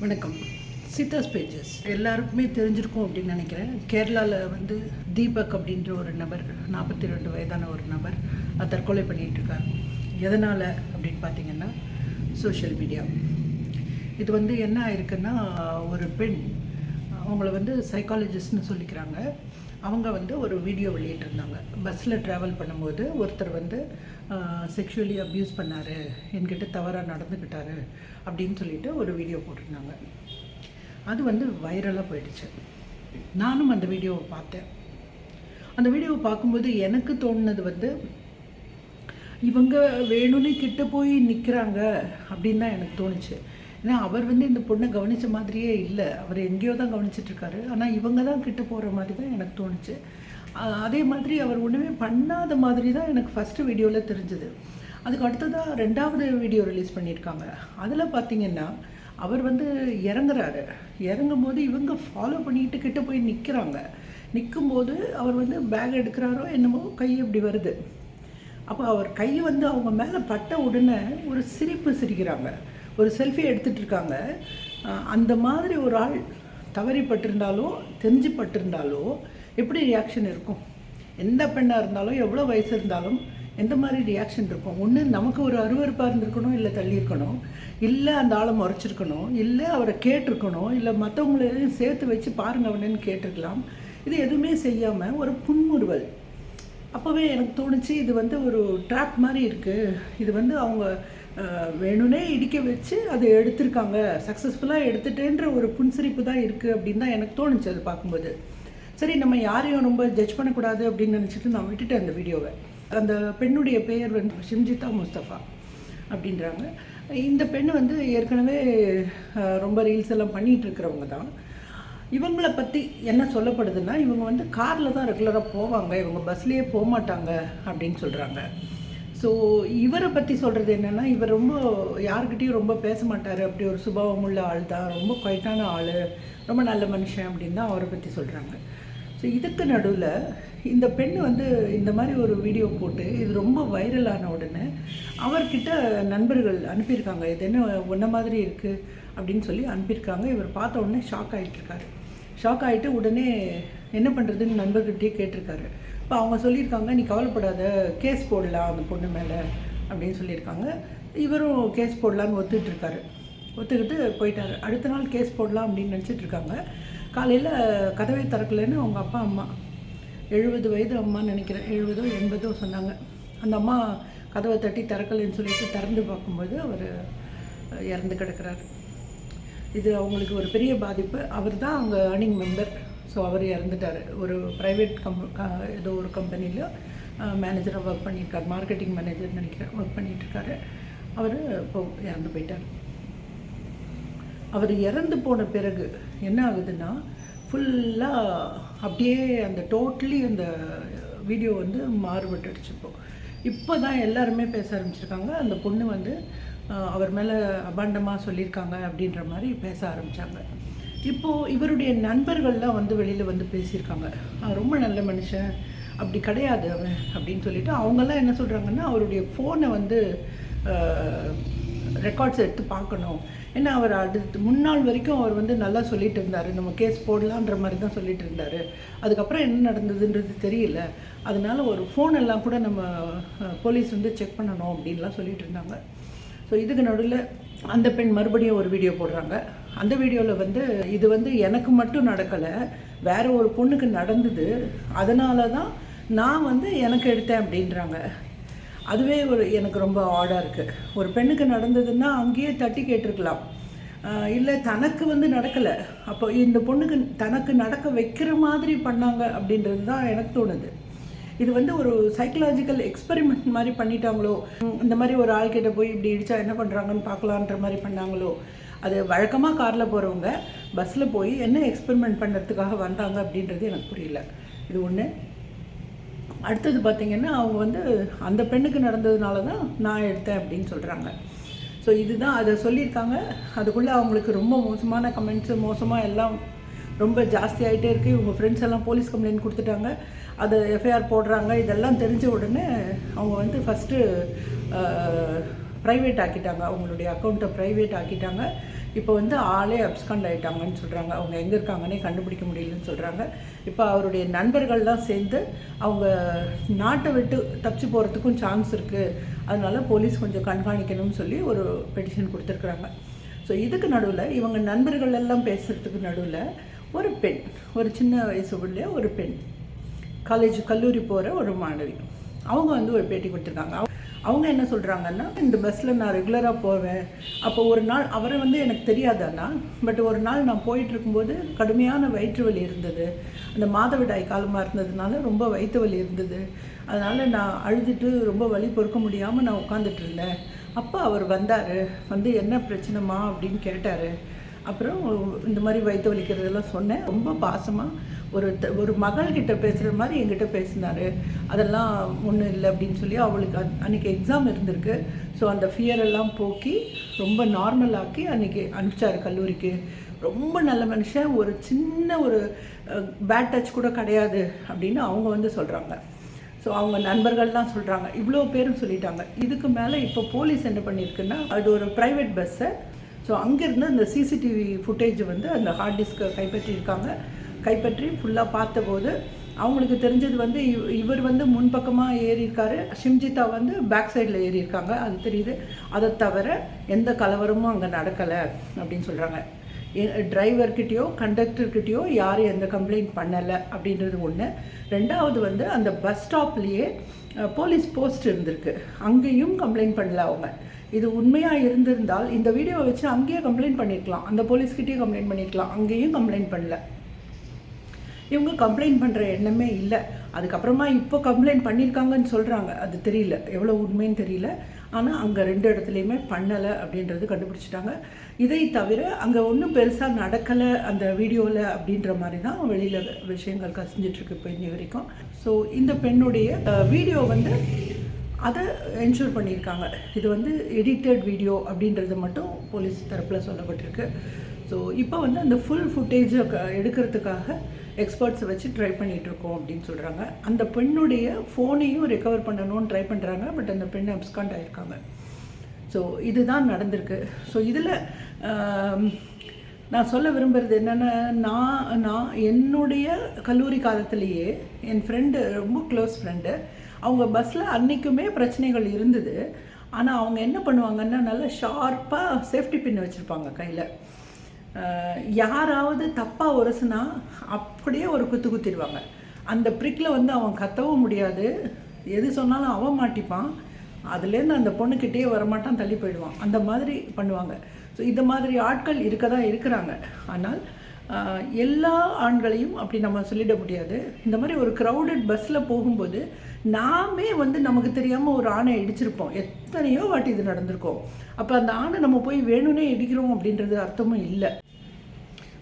வணக்கம். சீதாஸ் பேஜஸ் எல்லாருக்குமே தெரிஞ்சிருக்கும் அப்படின்னு நினைக்கிறேன். கேரளாவில் வந்து தீபக் அப்படின்ற ஒரு நபர் நாற்பத்தி ரெண்டு வயதான ஒரு நபர் தற்கொலை பண்ணிகிட்டு இருக்கார் எதனால் அப்படின்னு பார்த்தீங்கன்னா சோஷியல் மீடியா இது வந்து என்ன ஆயிருக்குன்னா ஒரு பெண் அவங்கள வந்து சைக்காலஜிஸ்ட்னு சொல்லிக்கிறாங்க. அவங்க வந்து ஒரு வீடியோ வெளியிட்டிருந்தாங்க. பஸ்ஸில் ட்ராவல் பண்ணும்போது ஒருத்தர் வந்து செக்ஷுவலி அப்யூஸ் பண்ணார். என்கிட்ட தவறாக நடந்துக்கிட்டாரு அப்படின்னு சொல்லிட்டு ஒரு வீடியோ போட்டிருந்தாங்க. அது வந்து வைரலாக போயிடுச்சு. நானும் அந்த வீடியோவை பார்த்தேன். அந்த வீடியோவை பார்க்கும்போது எனக்கு தோணுனது வந்து இவங்க வேணும்னு கிட்ட போய் நிற்கிறாங்க அப்படின்னு தான் எனக்கு தோணுச்சு. ஏன்னா அவர் வந்து இந்த பொண்ணை கவனித்த மாதிரியே இல்லை. அவர் எங்கேயோ தான் கவனிச்சிட்ருக்காரு. ஆனால் இவங்க தான் கிட்ட போகிற மாதிரி தான் எனக்கு தோணுச்சு. அதே மாதிரி அவர் ஒன்றுமே பண்ணாத மாதிரி தான் எனக்கு ஃபஸ்ட்டு வீடியோவில் தெரிஞ்சுது. அதுக்கு அடுத்ததாக ரெண்டாவது வீடியோ ரிலீஸ் பண்ணியிருக்காங்க. அதில் பார்த்தீங்கன்னா அவர் வந்து இறங்குறாரு. இறங்கும் போது இவங்க ஃபாலோ பண்ணிட்டு கிட்ட போய் நிற்கிறாங்க நிற்கும்போது அவர் வந்து பேக் எடுக்கிறாரோ என்னமோ கை இப்படி வருது. அப்போ அவர் கை வந்து அவங்க மேலே பட்ட உடனே ஒரு சிரிப்பு சிரிக்கிறாங்க. ஒரு செல்ஃபி எடுத்துகிட்டு இருக்காங்க அந்த மாதிரி ஒரு ஆள் தவறிப்பட்டிருந்தாலோ தெரிஞ்சு பட்டிருந்தாலோ எப்படி ரியாக்ஷன் இருக்கும்? எந்த பெண்ணாக இருந்தாலும் எவ்வளோ வயசு இருந்தாலும் எந்த மாதிரி ரியாக்ஷன் இருக்கும்? ஒன்று நமக்கு ஒரு அருவருப்பாக இருந்திருக்கணும் இல்லை தள்ளியிருக்கணும். இல்லை அந்த ஆளை முறைச்சிருக்கணும். இல்லை அவரை கேட்டிருக்கணும். இல்லை மற்றவங்களையும் சேர்த்து வச்சு பாருங்க அவனேன்னு கேட்டிருக்கலாம். இது எதுவுமே செய்யாமல் ஒரு புன்முறுவல். அப்போவே எனக்கு தோணுச்சு இது வந்து ஒரு ட்ராப் மாதிரி இருக்குது இது வந்து அவங்க வேணும்னே இடிக்க வச்சு அதை எடுத்திருக்காங்க. சக்ஸஸ்ஃபுல்லாக எடுத்துட்டேன்ற ஒரு புன்சிரிப்பு தான் இருக்குது அப்படின்னு தான் எனக்கு தோணுச்சு அது பார்க்கும்போது. சரி நம்ம யாரையும் ரொம்ப ஜட்ஜ் பண்ணக்கூடாது அப்படின்னு நினச்சிட்டு நான் விட்டுட்டேன் அந்த வீடியோவை. அந்த பெண்ணுடைய பெயர் வந்து ஷிம்ஜிதா முஸ்தஃபா அப்படின்றாங்க. இந்த பெண் வந்து ஏற்கனவே ரொம்ப ரீல்ஸ் எல்லாம் பண்ணிகிட்டு இருக்கிறவங்க தான். இவங்களை பற்றி என்ன சொல்லப்படுதுன்னா இவங்க வந்து காரில் தான் ரெகுலராக போவாங்க. இவங்க பஸ்லேயே போக மாட்டாங்க அப்படின்னு சொல்கிறாங்க ஸோ இவரை பற்றி சொல்கிறது என்னென்னா இவர் ரொம்ப யாருக்கிட்டேயும் ரொம்ப பேச மாட்டார். அப்படி ஒரு சுபாவம் உள்ள ஆள் தான். ரொம்ப குவைட்டான ஆள். ரொம்ப நல்ல மனுஷன் அப்படின்னு தான் அவரை பற்றி சொல்கிறாங்க ஸோ இதுக்கு நடுவில் இந்த பெண் வந்து இந்த மாதிரி ஒரு வீடியோ போட்டு இது ரொம்ப வைரலான உடனே அவர்கிட்ட நண்பர்கள் அனுப்பியிருக்காங்க. இது என்ன ஒன்றை மாதிரி இருக்குது அப்படின்னு சொல்லி அனுப்பியிருக்காங்க. இவர் பார்த்த உடனே ஷாக் ஆகிட்டு இருக்காரு ஷாக் ஆகிட்டு உடனே என்ன பண்ணுறதுன்னு நண்பர்கிட்டயே கேட்டிருக்காரு. இப்போ அவங்க சொல்லியிருக்காங்க நீ கவலைப்படாத கேஸ் போடலாம் அந்த பொண்ணு மேலே அப்படின்னு சொல்லியிருக்காங்க. இவரும் கேஸ் போடலான்னு ஒத்துட்ருக்காரு ஒத்துக்கிட்டு போயிட்டார். அடுத்த நாள் கேஸ் போடலாம் அப்படின்னு நினச்சிட்ருக்காங்க காலையில் கதவை திறக்கலைன்னு அவங்க அப்பா அம்மா எழுபது வயது அம்மான்னு நினைக்கிறேன் எழுபதோ எண்பதோ சொன்னாங்க. அந்த அம்மா கதவை தட்டி திறக்கலைன்னு சொல்லிட்டு திறந்து பார்க்கும்போது அவர் இறந்து கிடக்கிறாரு. இது அவங்களுக்கு ஒரு பெரிய பாதிப்பு. அவர் தான் அவங்க ஏர்னிங் மெம்பர் ஸோ அவர் இறந்துட்டார். ஒரு ப்ரைவேட் கம் ஏதோ ஒரு கம்பெனியில் மேனேஜராக ஒர்க் பண்ணியிருக்கார். மார்க்கெட்டிங் மேனேஜர் நினைக்கிறேன். ஒர்க் பண்ணிகிட்ருக்காரு அவர் இப்போ இறந்து போயிட்டார். அவர் இறந்து போன பிறகு என்ன ஆகுதுன்னா ஃபுல்லாக அப்படியே அந்த டோட்டலி அந்த வீடியோ வந்து மாறுபட்டுடுச்சு இப்போ. இப்போ தான் எல்லாருமே பேச ஆரம்பிச்சிருக்காங்க. அந்த பொண்ணு வந்து அவர் மேலே அபாண்டமாக சொல்லியிருக்காங்க அப்படின்ற மாதிரி பேச ஆரம்பித்தாங்க இப்போது இவருடைய நண்பர்கள்லாம் வந்து வெளியில் வந்து பேசியிருக்காங்க. ரொம்ப நல்ல மனுஷன். அப்படி கிடையாது அவன் அப்படின்னு சொல்லிட்டு அவங்கெல்லாம் என்ன சொல்கிறாங்கன்னா அவருடைய ஃபோனை வந்து ரெக்கார்ட்ஸ் எடுத்து பார்க்கணும். ஏன்னா அவர் அடுத்து முன்னாள் வரைக்கும் அவர் வந்து நல்லா சொல்லிட்டு இருந்தார். நம்ம கேஸ் போடலான்ற மாதிரி தான் சொல்லிட்டு இருந்தார். அதுக்கப்புறம் என்ன நடந்ததுன்றது தெரியல. அதனால ஒரு ஃபோன் எல்லாம் கூட நம்ம போலீஸ் வந்து செக் பண்ணணும் அப்படின்லாம் சொல்லிட்டு இருந்தாங்க. ஸோ இதுக்கு நடுவில் அந்த பெண் மறுபடியும் ஒரு வீடியோ போடுறாங்க. அந்த வீடியோவில் வந்து இது வந்து எனக்கு மட்டும் நடக்கலை வேற ஒரு பொண்ணுக்கு நடந்தது அதனால தான் நான் வந்து எனக்கு எடுத்தேன் அப்படின்றாங்க. அதுவே ஒரு எனக்கு ரொம்ப ஆடாக இருக்குது ஒரு பெண்ணுக்கு நடந்ததுன்னா அங்கேயே தட்டி கேட்டிருக்கலாம். இல்லை தனக்கு வந்து நடக்கலை. அப்போ இந்த பொண்ணுக்கு தனக்கு நடக்க வைக்கிற மாதிரி பண்ணாங்க அப்படின்றது தான் எனக்கு தோணுது. இது வந்து ஒரு சைக்கலாஜிக்கல் எக்ஸ்பெரிமெண்ட் மாதிரி பண்ணிட்டாங்களோ? இந்த மாதிரி ஒரு ஆள்கிட்ட போய் இப்படி இடிச்சா என்ன பண்ணுறாங்கன்னு பார்க்கலான்ற மாதிரி பண்ணாங்களோ? அது வழக்கமாக காரில் போகிறவங்க பஸ்ஸில் போய் என்ன எக்ஸ்பெரிமெண்ட் பண்ணுறதுக்காக வந்தாங்க அப்படின்றது எனக்கு புரியல. இது ஒன்று அடுத்தது பார்த்திங்கன்னா அவங்க வந்து அந்த பெண்ணுக்கு நடந்ததுனால தான் நான் எடுத்தேன் அப்படின்னு சொல்கிறாங்க ஸோ இதுதான் அதை சொல்லியிருக்காங்க. அதுக்குள்ளே அவங்களுக்கு ரொம்ப மோசமான கமெண்ட்ஸு மோசமாக எல்லாம் ரொம்ப ஜாஸ்தி ஆகிட்டே இருக்குது இவங்க ஃப்ரெண்ட்ஸ் எல்லாம் போலீஸ் கம்ப்ளைண்ட் கொடுத்துட்டாங்க. அதை எஃப்ஐஆர் போடுறாங்க. இதெல்லாம் தெரிஞ்ச உடனே அவங்க வந்து ஃபஸ்ட்டு ப்ரைவேட் ஆக்கிட்டாங்க. அவங்களுடைய அக்கௌண்ட்டை ப்ரைவேட் ஆக்கிட்டாங்க. இப்போ வந்து ஆளே அப்ஸ்கண்ட் ஆகிட்டாங்கன்னு சொல்கிறாங்க அவங்க எங்கே இருக்காங்கன்னே கண்டுபிடிக்க முடியலன்னு சொல்கிறாங்க இப்போ அவருடைய நண்பர்கள்லாம் சேர்ந்து அவங்க நாட்டை விட்டு தப்பிச்சு போகிறதுக்கும் சான்ஸ் இருக்குது அதனால போலீஸ் கொஞ்சம் கண்காணிக்கணும்னு சொல்லி ஒரு பெட்டிஷன் கொடுத்துருக்குறாங்க. ஸோ இதுக்கு நடுவில் இவங்க நண்பர்கள் எல்லாம் பேசுகிறதுக்கு நடுவில் ஒரு பெண் ஒரு சின்ன வயசு உள்ள ஒரு பெண். காலேஜ் கல்லூரி போகிற ஒரு மாணவி. அவங்க வந்து ஒரு பேட்டி கொடுத்துருக்காங்க. அவங்க- என்ன சொல்கிறாங்கன்னா இந்த பஸ்ஸில் நான் ரெகுலராக போவேன். அப்போ ஒரு நாள் அவரை வந்து எனக்கு தெரியாதாண்ணா பட் ஒரு நாள் நான் போயிட்டுருக்கும்போது கடுமையான வயிற்று வலி இருந்தது. அந்த மாதவிடாய் காலமாக இருந்ததுனால ரொம்ப வயிற்று வலி இருந்தது. அதனால் நான் அழுதுட்டு ரொம்ப வலி பொறுக்க முடியாமல் நான் உட்காந்துட்டு இருந்தேன். அப்போ அவர் வந்தார். வந்து என்ன பிரச்சனைமா அப்படின்னு கேட்டார். அப்புறம் இந்த மாதிரி வயிற்று வலிக்கிறதெல்லாம் சொன்னேன். ரொம்ப பாசமாக ஒரு ஒரு மகள்கிட்ட பேசுகிற மாதிரி என்கிட்ட பேசினார். அதெல்லாம் ஒன்றும் இல்லை அப்படின்னு சொல்லி அவளுக்கு அன்றைக்கி அன்னைக்கு எக்ஸாம் இருந்திருக்கு. ஸோ அந்த ஃபியர் எல்லாம் போக்கி ரொம்ப நார்மலாக்கி அன்றைக்கி அனுப்பிச்சார் அனுப்பிச்சாரு கல்லூரிக்கு. ரொம்ப நல்ல மனுஷன். ஒரு சின்ன ஒரு பேட் டச் கூட கிடையாது அப்படின்னு அவங்க வந்து சொல்கிறாங்க ஸோ அவங்க நண்பர்கள்லாம் சொல்கிறாங்க இவ்வளோ பேரும் சொல்லிட்டாங்க. இதுக்கு மேலே இப்போ போலீஸ் என்ன பண்ணியிருக்குன்னா அது ஒரு ப்ரைவேட் பஸ்ஸை ஸோ அங்கேருந்து அந்த சிசிடிவி ஃபுட்டேஜ் வந்து அந்த ஹார்ட் டிஸ்க்கை கைப்பற்றியிருக்காங்க. கைப்பற்றி ஃபுல்லாக பார்த்தபோது அவங்களுக்கு தெரிஞ்சது வந்து இவர் வந்து முன்பக்கமாக ஏறியிருக்காரு. ஷிம்ஜிதா வந்து பேக் சைடில் ஏறியிருக்காங்க. அது தெரியுது. அதை தவிர எந்த கலவரமும் அங்கே நடக்கலை அப்படின்னு சொல்கிறாங்க டிரைவர்கிட்டயோ கண்டக்டர்கிட்டயோ யாரும் எந்த கம்ப்ளைண்ட் பண்ணலை அப்படின்றது ஒன்று ரெண்டாவது வந்து அந்த பஸ் ஸ்டாப்லேயே போலீஸ் போஸ்ட் இருந்திருக்கு. அங்கேயும் கம்ப்ளைண்ட் பண்ணல அவங்க. இது உண்மையாக இருந்திருந்தால் இந்த வீடியோவை வச்சு அங்கேயே கம்ப்ளைண்ட் பண்ணியிருக்கலாம் அந்த போலீஸ்கிட்டேயும் கம்ப்ளைண்ட் பண்ணியிருக்கலாம் அங்கேயும் கம்ப்ளைண்ட் பண்ணல. இவங்க கம்ப்ளைண்ட் பண்ணுற எண்ணமே இல்லை. அதுக்கப்புறமா இப்போ கம்ப்ளைண்ட் பண்ணியிருக்காங்கன்னு சொல்கிறாங்க அது தெரியல. எவ்வளோ உண்மைன்னு தெரியல. ஆனால் அங்கே ரெண்டு இடத்துலையுமே பண்ணலை அப்படின்றது கண்டுபிடிச்சிட்டாங்க. இதை தவிர அங்கே ஒன்றும் பெருசாக நடக்கலை அந்த வீடியோவில் அப்படின்ற மாதிரி தான் வெளியில் விஷயங்கள் கசிஞ்சிட்ருக்கு இப்போ இன்னி வரைக்கும். ஸோ இந்த பெண்ணுடைய வீடியோ வந்து அதை என்ஷூர் பண்ணியிருக்காங்க. இது வந்து எடிட்டட் வீடியோ அப்படின்றது மட்டும் போலீஸ் தரப்பில் சொல்லப்பட்டிருக்கு. ஸோ இப்போ வந்து அந்த ஃபுல் ஃபுட்டேஜை எடுக்கிறதுக்காக எக்ஸ்பர்ட்ஸை வச்சு ட்ரை இருக்கோம் அப்படின்னு சொல்கிறாங்க அந்த பெண்ணுடைய ஃபோனையும் ரெக்கவர் பண்ணணும்னு ட்ரை பண்ணுறாங்க பட் அந்த பெண் அப்ஸ்காண்ட் ஆகிருக்காங்க ஸோ இதுதான் நடந்திருக்கு. ஸோ இதில் நான் சொல்ல விரும்புகிறது என்னென்னா நான் நான் என்னுடைய கல்லூரி காலத்திலேயே என் ஃப்ரெண்டு ரொம்ப க்ளோஸ் ஃப்ரெண்டு அவங்க பஸ்ஸில் அன்றைக்குமே பிரச்சனைகள் இருந்தது. ஆனால் அவங்க என்ன பண்ணுவாங்கன்னா நல்லா ஷார்ப்பாக சேஃப்டி பின் வச்சுருப்பாங்க கையில். யாராவது தப்பாக உரசுனா அப்படியே ஒரு குத்து குத்திடுவாங்க. அந்த ப்ரிக்கில் வந்து அவன் கத்தவும் முடியாது. எது சொன்னாலும் அவன் மாட்டிப்பான். அதுலேருந்து அந்த பொண்ணுக்கிட்டேயே வரமாட்டான் தள்ளி போயிடுவான். அந்த மாதிரி பண்ணுவாங்க. ஸோ இந்த மாதிரி ஆட்கள் இருக்க தான் இருக்கிறாங்க. ஆனால் எல்லா ஆண்களையும் அப்படி நம்ம சொல்லிட முடியாது. இந்த மாதிரி ஒரு க்ரௌடட் பஸ்ஸில் போகும்போது நாமே வந்து நமக்கு தெரியாமல் ஒரு ஆணை இடிச்சிருப்போம். எத்தனையோ வாட்டி இது நடந்திருக்கோம். அப்போ அந்த ஆணை நம்ம போய் வேணும்னே இடிக்கிறோம் அப்படின்றது அர்த்தமும் இல்லை.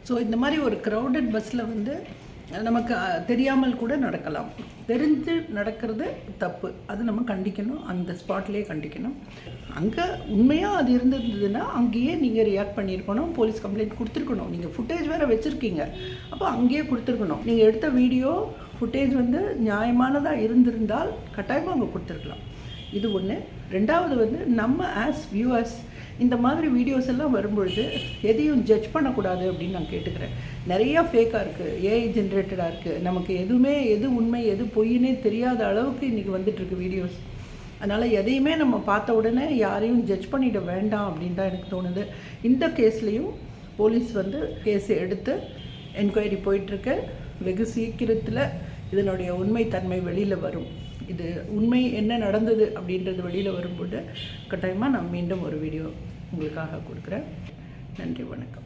ஸோ இந்த மாதிரி ஒரு க்ரௌடட் பஸ்ஸில் வந்து நமக்கு தெரியாமல் கூட நடக்கலாம். தெரிஞ்சு நடக்கிறது தப்பு. அது நம்ம கண்டிக்கணும். அந்த ஸ்பாட்லேயே கண்டிக்கணும். அங்கே உண்மையாக அது இருந்திருந்ததுன்னா அங்கேயே நீங்கள் ரியாக்ட் பண்ணியிருக்கணும். போலீஸ் கம்ப்ளைண்ட் கொடுத்துருக்கணும். நீங்கள் ஃபுட்டேஜ் வேறு வச்சுருக்கீங்க. அப்போ அங்கேயே கொடுத்துருக்கணும். நீங்கள் எடுத்த வீடியோ ஃபுட்டேஜ் வந்து நியாயமானதாக இருந்திருந்தால் கட்டாயமாக அங்கே கொடுத்துருக்கலாம். இது ஒன்று ரெண்டாவது வந்து நம்ம ஆஸ் வியூவர்ஸ் இந்த மாதிரி வீடியோஸ் எல்லாம் வரும்பொழுது எதையும் ஜட்ஜ் பண்ணக்கூடாது அப்படின்னு நான் கேட்டுக்கிறேன். நிறையா ஃபேக்காக இருக்குது ஏஐ ஜென்ரேட்டடாக இருக்குது நமக்கு எதுவுமே எது உண்மை எது பொய்னே தெரியாத அளவுக்கு இன்றைக்கி வந்துட்டுருக்கு வீடியோஸ் அதனால் எதையுமே நம்ம பார்த்த உடனே யாரையும் ஜட்ஜ் பண்ணிட வேண்டாம் அப்படின்னு தான் எனக்கு தோணுது. இந்த கேஸ்லேயும் போலீஸ் வந்து கேஸ் எடுத்து என்கொயரி போயிட்டுருக்கு வெகு சீக்கிரத்தில் இதனுடைய உண்மைத்தன்மை வெளியில் வரும். இது உண்மை என்ன நடந்தது அப்படின்றது வெளியில் வரும்போது கட்டாயமாக நான் மீண்டும் ஒரு வீடியோ உங்களுக்காக கொடுக்குறேன். நன்றி வணக்கம்.